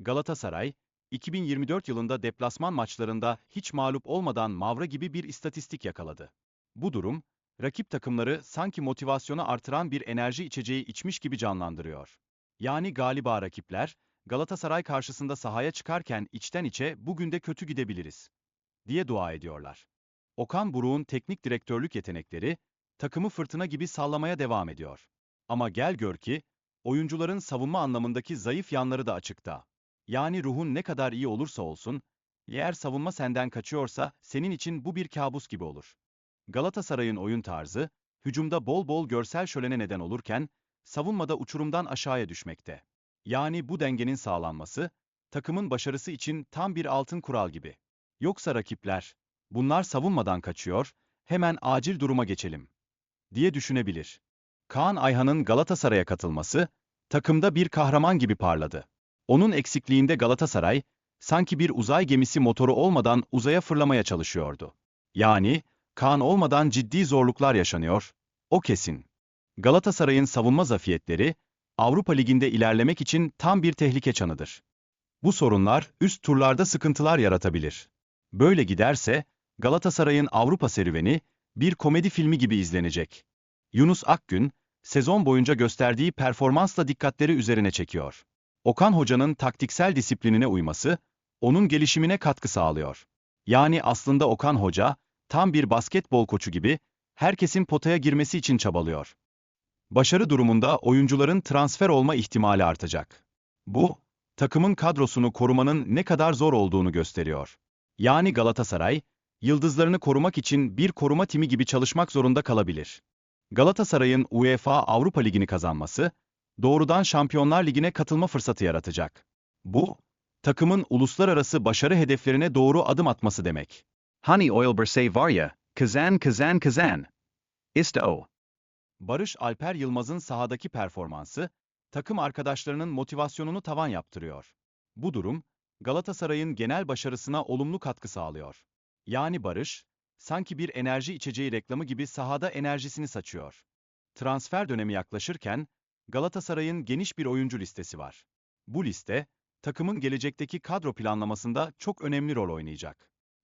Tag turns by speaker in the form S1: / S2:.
S1: Galatasaray, 2024 yılında deplasman maçlarında hiç mağlup olmadan Mavra gibi bir istatistik yakaladı. Bu durum, rakip takımları sanki motivasyonu artıran bir enerji içeceği içmiş gibi canlandırıyor. Yani galiba rakipler, Galatasaray karşısında sahaya çıkarken içten içe bugün de kötü gidebiliriz diye dua ediyorlar. Okan Buruk'un teknik direktörlük yetenekleri, takımı fırtına gibi sallamaya devam ediyor. Ama gel gör ki, oyuncuların savunma anlamındaki zayıf yanları da açıkta. Yani ruhun ne kadar iyi olursa olsun, eğer savunma senden kaçıyorsa senin için bu bir kabus gibi olur. Galatasaray'ın oyun tarzı, hücumda bol bol görsel şölene neden olurken, savunmada uçurumdan aşağıya düşmekte. Yani bu dengenin sağlanması, takımın başarısı için tam bir altın kural gibi. Yoksa rakipler, bunlar savunmadan kaçıyor, hemen acil duruma geçelim, diye düşünebilir. Kaan Ayhan'ın Galatasaray'a katılması, takımda bir kahraman gibi parladı. Onun eksikliğinde Galatasaray, sanki bir uzay gemisi motoru olmadan uzaya fırlamaya çalışıyordu. Yani, Kaan olmadan ciddi zorluklar yaşanıyor, o kesin. Galatasaray'ın savunma zafiyetleri, Avrupa Ligi'nde ilerlemek için tam bir tehlike çanıdır. Bu sorunlar üst turlarda sıkıntılar yaratabilir. Böyle giderse, Galatasaray'ın Avrupa serüveni, bir komedi filmi gibi izlenecek. Yunus Akgün, sezon boyunca gösterdiği performansla dikkatleri üzerine çekiyor. Okan Hoca'nın taktiksel disiplinine uyması, onun gelişimine katkı sağlıyor. Yani aslında Okan Hoca, tam bir basketbol koçu gibi, herkesin potaya girmesi için çabalıyor. Başarı durumunda oyuncuların transfer olma ihtimali artacak. Bu, takımın kadrosunu korumanın ne kadar zor olduğunu gösteriyor. Yani Galatasaray, yıldızlarını korumak için bir koruma timi gibi çalışmak zorunda kalabilir. Galatasaray'ın UEFA Avrupa Ligi'ni kazanması, doğrudan Şampiyonlar Ligi'ne katılma fırsatı yaratacak. Bu, takımın uluslararası başarı hedeflerine doğru adım atması demek.
S2: Hani oil şey var ya, kazan kazan kazan. İşte o.
S1: Barış Alper Yılmaz'ın sahadaki performansı, takım arkadaşlarının motivasyonunu tavan yaptırıyor. Bu durum, Galatasaray'ın genel başarısına olumlu katkı sağlıyor. Yani Barış, sanki bir enerji içeceği reklamı gibi sahada enerjisini saçıyor. Transfer dönemi yaklaşırken, Galatasaray'ın geniş bir oyuncu listesi var. Bu liste, takımın gelecekteki kadro planlamasında çok önemli rol oynayacak.